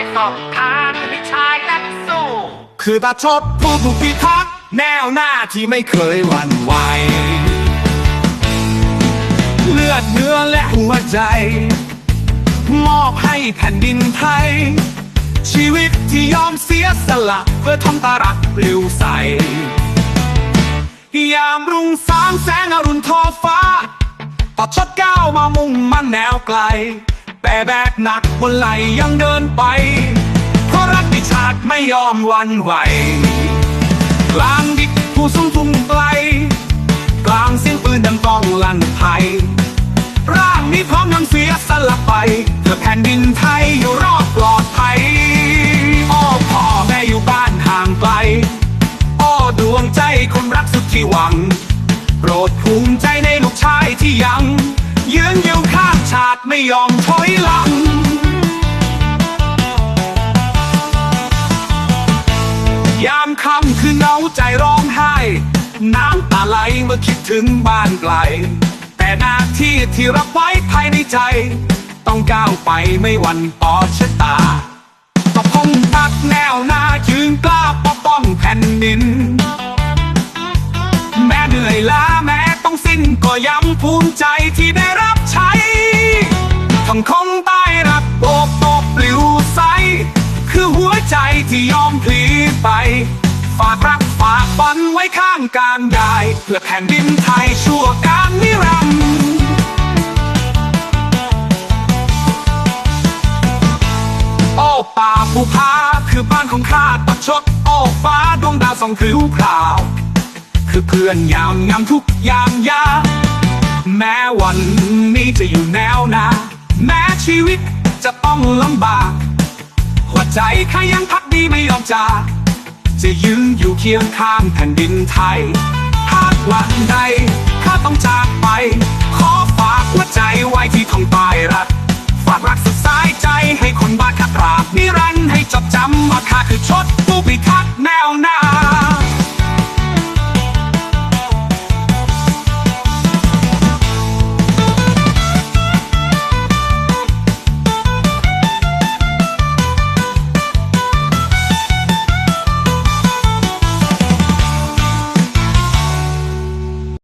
อยสอบทางวิชายนักสู้คือตาชดผู้ผู้พิทักษ์แนวหน้าที่ไม่เคยหวั่นไหวเลือดเนื้อและหัวใจ มอบให้แผ่นดินไทย ชีวิตที่ยอมเสียสละเพื่อท้องตารักปลิวใสยามรุ่งสางแสงอรุณทอฟ้าตัดชดก้าวมามุ่งมั่นแนวไกล แต่แบกหนักบนไหลยังเดินไป เพราะรักดิชาติไม่ยอมวันไหว กลางดิกผู้สูงทุ่งไกล กลางเสียงปืนดังกองลั่นไพร่างนี้พร้อมนำเสียสละไปเพื่อแผ่นดินไทยอยู่รอดปลอดภัยอ้อพ่อแม่อยู่บ้านห่างไกลอ้อดวงใจคนรักสุดที่หวัง โปรดภูมิใจในลูกชายที่ยัง ยืนอยู่ข้างชาติไม่ยอมถอยหลัง ยามค่ำคือเหงาใจร้องไห้ น้ำตาไหลเมื่อคิดถึงบ้านไกล แต่หน้าที่ที่รับไว้ภายในใจ ต้องก้าวไปไม่หวั่นต่อชะตาต้องพงพักแนวหน้ายืนกล้าปกป้องแผ่นดิน แม้เหนื่อยล้า สิ้นก็ย้ำภูมิใจที่ได้รับใช้ทั้งคงใต้รักโอบโอบปลิวใส คือหัวใจที่ยอมพลีไป ฝากรักฝากฝันไว้ข้างการได้ เพื่อแผ่นดินไทยชั่วการนิรันดร์โอ้ป่าภูพาคือบ้านของข้าตัดชดโอ้ฟ้าดวงดาวส่องผิวพราว คือเพื่อนยามงามทุกยามยา แม้วันนี้จะอยู่แนวหนาแม้ชีวิตจะต้องลำบาก หัวใจข้ายังพักดีไม่ยอมจากจะยืนอยู่เคียงข้างแผ่นดินไทยหากวันใดข้าต้องจากไป ขอฝากหัวใจไว้ที่ทองใตายรัก ฝากรักสุดสายใจให้คนบ้านข้าตราบนิรันดร์ให้จดจำว่าข้าคือชดผู้พิทักษ์แนวหน้า